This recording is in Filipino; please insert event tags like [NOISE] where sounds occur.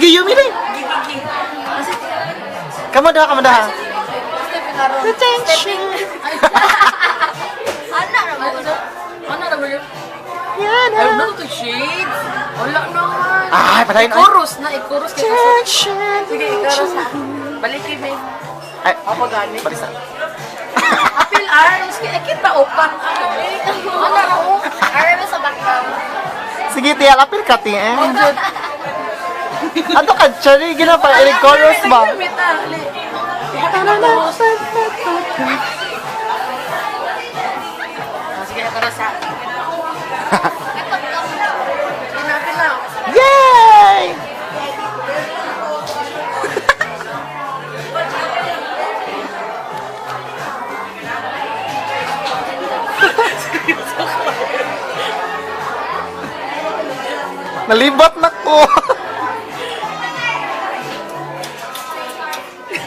Sige, Yumi rin. Gigi. Kamada, kamada. Attention. Anak na ba ito? Anak na ba yun? Yan Ay, na. ano to shades? Wala naman. Ay, patayin. Ay. Ikurus na, kaso. Attention. Sige, ikurus ha. Balikin mo. Ay, Ako gani. balisa. Apil arms, kaya kita upat. Ano na o? Arms sa bakam. Sige, tiyak apil ka, ti. Eh. Ato ka, Chari, ginapa, ilig chorus ba? Sige, ikurus ha. Pinapin na. Yay! Nalibat na ko. [LAUGHS]